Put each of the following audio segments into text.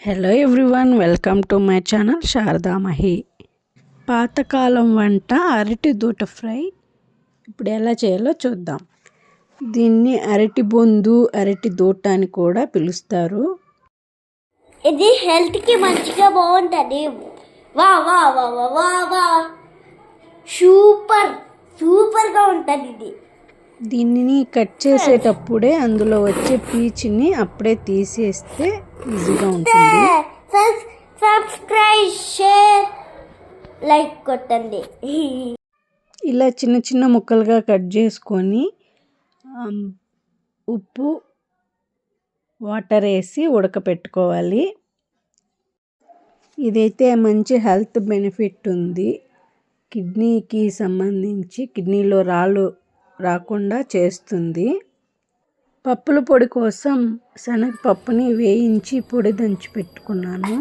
Hello everyone welcome to my channel Sharadamahi పాతకాలం వంట అరటి దూట ఫ్రై. ఇప్పుడు ఎలా చేయాలో చూద్దాం. దీన్ని అరటి బొందు అరటి దూట అని కూడా పిలుస్తారు. ఇది హెల్త్కి మంచిగా బాగుంటుంది. వా వా వా వా వా. సూపర్ సూపర్గా ఉంటుంది ఇది. దీనిని కట్ చేసేటప్పుడే అందులో వచ్చే పీచుని అప్పుడే తీసేస్తే ఈజీగా ఉంటుంది. సబ్స్క్రైబ్ షేర్ లైక్ కొట్టండి. ఇలా చిన్న చిన్న ముక్కలుగా కట్ చేసుకొని ఉప్పు వాటర్ వేసి ఉడకపెట్టుకోవాలి. ఇదైతే మంచి హెల్త్ బెనిఫిట్ ఉంది. కిడ్నీకి సంబంధించి కిడ్నీలో రాళ్ళు రాకుండా చేస్తుంది. పప్పుల పొడి కోసం శనగపప్పుని వేయించి పొడి దంచి పెట్టుకున్నాను.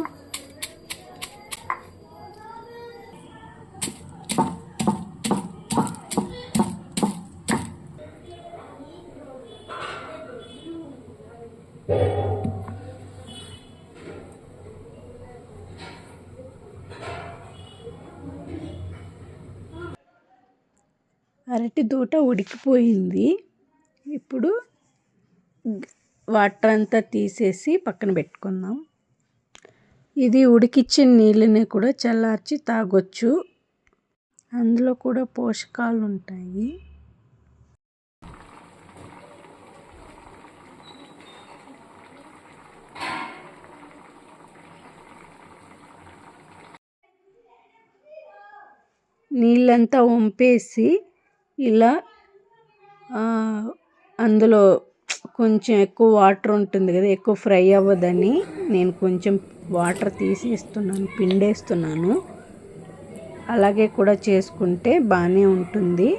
అరటి దూట ఉడికిపోయింది. ఇప్పుడు వాటర్ అంతా తీసేసి పక్కన పెట్టుకుందాం. ఇది ఉడికిచ్చిన నీళ్ళని కూడా చల్లార్చి తాగొచ్చు. అందులో కూడా పోషకాలు ఉంటాయి. నీళ్ళంతా వంపేసి ఇలా అందులో కొంచెం ఎక్కువ వాటర్ ఉంటుంది కదా ఎక్కువ ఫ్రై అవ్వదని నేను కొంచెం వాటర్ తీసేస్తున్నాను పిండేస్తున్నాను. అలాగే కూడా చేసుకుంటే బాగానే ఉంటుంది.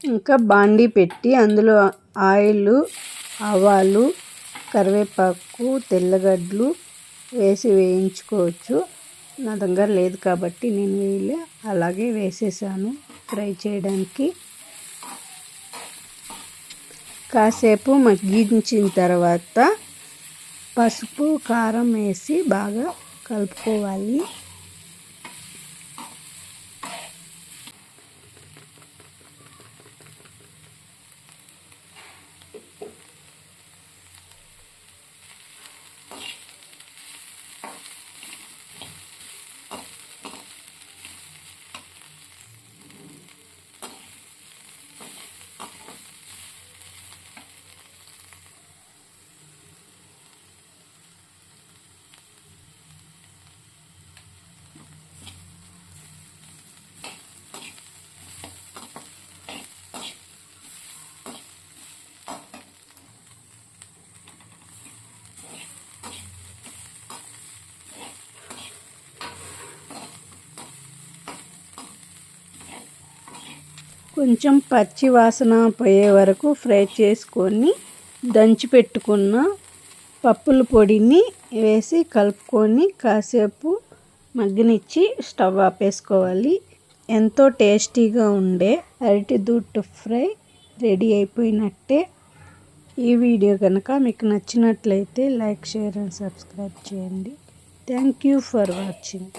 ఇంకా బాండీ పెట్టి అందులో ఆయిల్ ఆవాలు కరివేపాకు తెల్లగడ్డలు వేసి వేయించుకోవచ్చు. నా దగ్గర లేదు కాబట్టి నేను వేయలే అలాగే వేసేసాను. ఫ్రై చేయడానికి. కాసేపు మగ్గించిన తర్వాత పసుపు కారం వేసి బాగా కలుపుకోవాలి. కొంచెం పచ్చి వాసన పోయే వరకు ఫ్రై చేసుకొని దంచి పెట్టుకున్న పప్పుల పొడిని వేసి కలుపుకొని కాసేపు మగ్గనిచ్చి స్టవ్ ఆపేసుకోవాలి. ఎంతో టేస్టీగా ఉండే అరటి దూట్ ఫ్రై రెడీ అయిపోయినట్టే. ఈ వీడియో కనుక మీకు నచ్చినట్లయితే లైక్ షేర్ అండ్ సబ్స్క్రైబ్ చేయండి. Thank you for watching.